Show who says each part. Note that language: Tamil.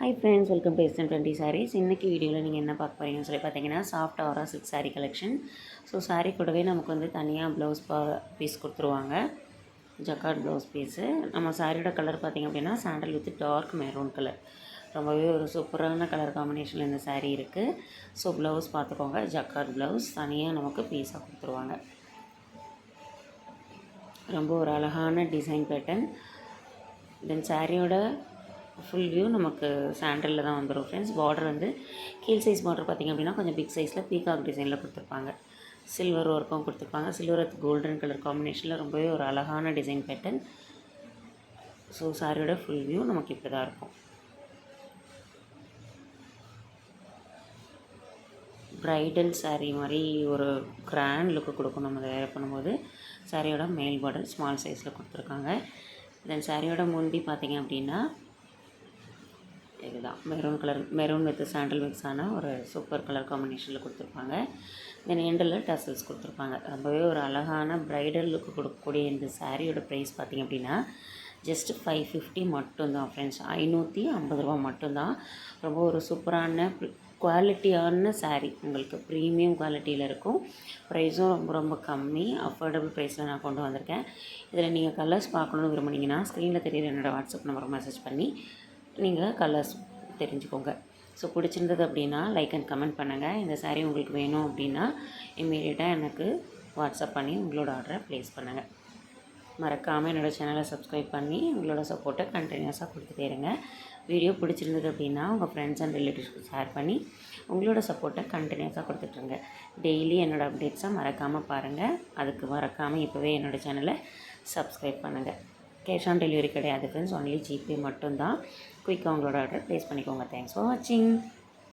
Speaker 1: Hi friends welcome to S N twenty sarees இன்றைக்கி வீடியோவில் நீங்கள் என்ன பார்க்க போகிறீங்கன்னு சொல்லி பார்த்தீங்கன்னா soft aura silk saree collection so saree கூடவே நமக்கு வந்து தனியாக ப்ளவுஸ் பா பீஸ் கொடுத்துருவாங்க. ஜக்கார்ட் ப்ளவுஸ் பீஸு நம்ம சாரியோட கலர் பார்த்திங்க அப்படின்னா sandal with dark maroon colour ரொம்பவே ஒரு சூப்பரான கலர் காம்பினேஷனில் இந்த சாரீ இருக்குது ஸோ ப்ளவுஸ் பார்த்துக்கோங்க. ஜக்கார்ட் ப்ளவுஸ் தனியாக நமக்கு பீஸாக கொடுத்துருவாங்க. ரொம்ப ஒரு அழகான டிசைன் பேட்டர்ன் தென் சாரியோட ஃபுல் வியூ நமக்கு சாண்டலில் தான் வந்துடும் ஃப்ரெண்ட்ஸ் பார்டர் வந்து கீழ் சைஸ் பார்டர் பார்த்திங்க அப்படின்னா கொஞ்சம் பிக் சைஸில் பீகாக் டிசைனில் கொடுத்துருப்பாங்க. சில்வர் ஒர்க்கும் கொடுத்துருப்பாங்க. சில்வர் வித் கோல்டன் கலர் காம்பினேஷனில் ரொம்பவே ஒரு அழகான டிசைன் பேட்டர்ன் ஸோ சாரியோட ஃபுல் வியூ நமக்கு இப்படி தான் இருக்கும். ப்ரைடல் சாரீ மாதிரி ஒரு கிராண்ட் லுக்கு கொடுக்கும். நம்ம அதை வேர் பண்ணும்போது சாரியோட மேல் பார்டர் ஸ்மால் சைஸில் கொடுத்துருக்காங்க. தென் சாரியோட முந்தி பார்த்திங்க அப்படின்னா இதுதான். Maroon colour maroon with sandal மிக்ஸான ஒரு சூப்பர் கலர் காம்பினேஷனில் கொடுத்துருப்பாங்க. தென் எண்டில் டசல்ஸ் கொடுத்துருப்பாங்க. ரொம்பவே ஒரு அழகான ப்ரைடல் லுக்கு கொடுக்கக்கூடிய இந்த சாரியோட ப்ரைஸ் பார்த்திங்க அப்படின்னா ஜஸ்ட் ஃபைவ் ஃபிஃப்டி மட்டும்தான் ஃப்ரெண்ட்ஸ் ஐநூற்றி ஐம்பது ரூபா மட்டும்தான். ரொம்ப ஒரு சூப்பரான குவாலிட்டியான சாரீ உங்களுக்கு ப்ரீமியம் குவாலிட்டியில் இருக்கும். ப்ரைஸும் ரொம்ப ரொம்ப கம்மி. அஃபோர்டபுள் ப்ரைஸில் நான் கொண்டு வந்திருக்கேன். இதில் நீங்கள் கலர்ஸ் பார்க்கணுன்னு விரும்புனீங்கன்னா ஸ்க்ரீனில் தெரியுற என்னோடய வாட்ஸ்அப் நம்பருக்கு மெசேஜ் பண்ணி நீங்கள் கலர்ஸ் தெரிஞ்சுக்கோங்க. ஸோ பிடிச்சிருந்தது அப்படின்னா லைக் அண்ட் கமெண்ட் பண்ணுங்கள் இந்த சாரீ உங்களுக்கு வேணும் அப்படின்னா இம்மீடியட்டாக எனக்கு வாட்ஸ்அப் பண்ணி உங்களோட ஆர்டரை ப்ளேஸ் பண்ணுங்கள் மறக்காமல் என்னோடய சேனலை சப்ஸ்கிரைப் பண்ணி உங்களோட சப்போர்ட்டை கண்டினியூஸாக கொடுத்துட்டே இருங்க வீடியோ பிடிச்சிருந்தது அப்படின்னா உங்கள் ஃப்ரெண்ட்ஸ் அண்ட் ரிலேட்டிவ்ஸ்க்கு ஷேர் பண்ணி உங்களோட சப்போர்ட்டை கண்டினியூஸாக கொடுத்துட்ருங்க டெய்லி என்னோடய அப்டேட்ஸை மறக்காமல் பாருங்கள் அதுக்கு மறக்காமல் இப்போவே என்னோடய சேனலை சப்ஸ்கிரைப் பண்ணுங்கள் கேஷ் ஆன் டெலிவரி கிடையாது ஃப்ரெண்ட்ஸ் ஒன்லி ஜிபே மட்டும்தான். குயிக்காக உங்களோட ஆர்டர் ப்ளேஸ் பண்ணிக்கோங்க. தேங்க்ஸ் ஃபார் வாட்சிங்